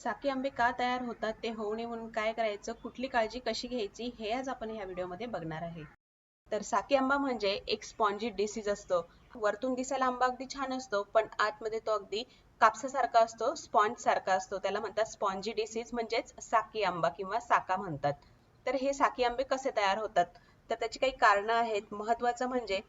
साकी आंबे का तयार होतात ते होऊ नये म्हणून काय करायचं कुठली काळजी कशी घ्यायची हे आज आपण ह्या व्हिडिओमध्ये बघणार आहे. तर साकी आंबा म्हणजे एक स्पॉन्जी डिसीज असतो. वरतून दिसायला आंबा अगदी छान असतो पण आतमध्ये तो अगदी कापसासारखा असतो स्पॉन्ज सारखा असतो. त्याला म्हणतात स्पॉन्जी डिसीज म्हणजेच साकी आंबा किंवा साका म्हणतात. तर हे साकी आंबे कसे तयार होतात? तर त्याची काही कारणं आहेत. महत्वाचं म्हणजे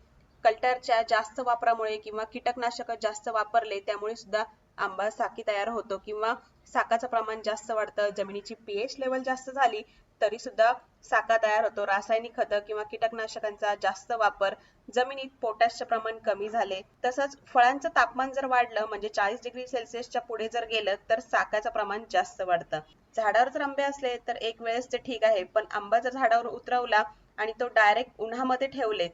कल्टरच्या जास्त वापरामुळे किंवा कीटकनाशक जास्त वापरले त्यामुळे सुद्धा आंबा साकी तयार होतो किंवा साकाचं प्रमाण जास्त वाढतं जमिनीची पीएच लेवल जास्त झाली तरी सुद्धा साका तयार होतो. रासायनिक खतं किंवा कीटकनाशकांचा जास्त वापर जमिनीत पोटॅशचे प्रमाण कमी झाले. तसंच फळांचं तापमान जर वाढलं म्हणजे चाळीस डिग्री सेल्सिअसच्या पुढे जर गेलं तर साकाचं प्रमाण जास्त वाढतं. झाडावर जर आंबे असले तर एक वेळेस ते ठीक आहे पण आंबा जर झाडावर उतरवला आणि तो डायरेक्ट उन्हामध्ये ठेवलेत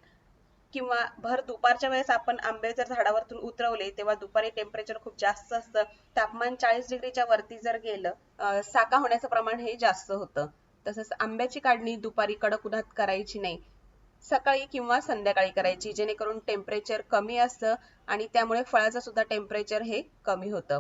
किंवा भर दुपारच्या वेळेस आपण आंबे जर झाडावरतून उतरवले तेव्हा दुपारी टेम्परेचर खूप जास्त असतं. तापमान चाळीस डिग्रीच्या वरती जर गेलं साका होण्याचं प्रमाण हे जास्त होतं. तसंच आंब्याची काढणी दुपारी कडक उन्हात करायची नाही. सकाळी किंवा संध्याकाळी करायची जेणेकरून टेम्परेचर कमी असतं आणि त्यामुळे फळाचं सुद्धा टेम्परेचर हे कमी होतं.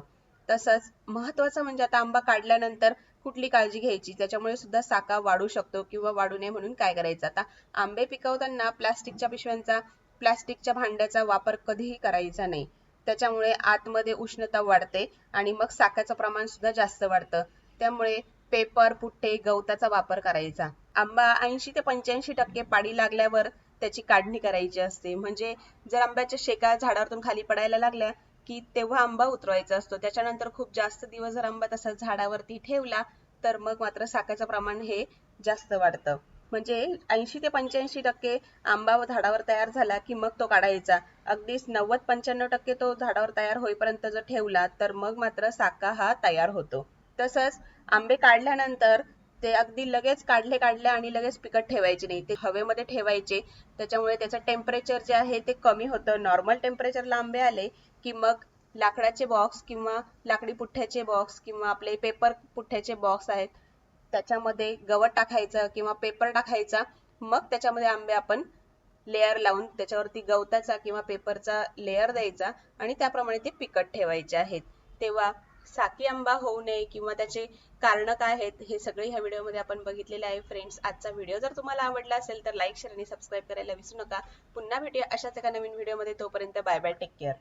तसंच महत्वाचं म्हणजे आता आंबा काढल्यानंतर कुठली काळजी घ्यायची? त्याच्यामुळे सुद्धा साका वाढू शकतो किंवा वाढू नये म्हणून काय करायचं? आता आंबे पिकवताना प्लास्टिकच्या पिशव्यांचा प्लास्टिकच्या भांड्याचा वापर कधीही करायचा नाही. त्याच्यामुळे आतमध्ये उष्णता वाढते आणि मग साकाचं प्रमाण सुद्धा जास्त वाढतं. त्यामुळे पेपर पुठ्ठे गवताचा वापर करायचा. आंबा ऐंशी ते पंच्याऐंशी टक्के पाडी लागल्यावर त्याची काढणी करायची असते. म्हणजे जर आंब्याच्या शेका झाडावरतून खाली पडायला लागल्या की तेव्हा आंबा उतरवायचा असतो. त्याच्यानंतर खूप जास्त दिवस जर आंबा तसा झाडावरती ठेवला तर मग मात्र साख्याचं प्रमाण हे जास्त वाढतं. म्हणजे ऐंशी ते पंच्याऐंशी टक्के आंबा झाडावर तयार झाला की मग तो काढायचा. अगदीच नव्वद पंच्याण्णव टक्के तो झाडावर तयार होईपर्यंत जर ठेवला तर मग मात्र साका हा तयार होतो. तसंच आंबे काढल्यानंतर ते अगदी लगेच काढले काढले आणि लगेच पिकत ठेवायचे नाही. ते हवेमध्ये ठेवायचे. त्याच्यामुळे त्याचं टेम्परेचर जे आहे ते कमी होतं. नॉर्मल टेम्परेचरला आंबे आले की मग लाकडाचे बॉक्स किंवा लाकडी पुठ्ठ्याचे बॉक्स किंवा आपले पेपर पुठ्ठ्याचे बॉक्स आहेत त्याच्यामध्ये गवत टाकायचं किंवा पेपर टाकायचा मग त्याच्यामध्ये आंबे आपण लेअर लावून त्याच्यावरती गवताचा किंवा पेपरचा लेअर द्यायचा आणि त्याप्रमाणे ते पिकट ठेवायचे आहेत. तेव्हा साकी आंबा होऊ नये किंवा त्याचे कारण काय आहेत हे सगळे ह्या व्हिडिओमध्ये आपण बघितलेले आहे. फ्रेंड्स आजचा व्हिडिओ जर तुम्हाला आवडला असेल तर लाईक शेअर आणि सबस्क्राईब करायला विसरू नका. पुन्हा भेटूया अशाच एका नवीन व्हिडिओमध्ये. तोपर्यंत बाय बाय टेक केअर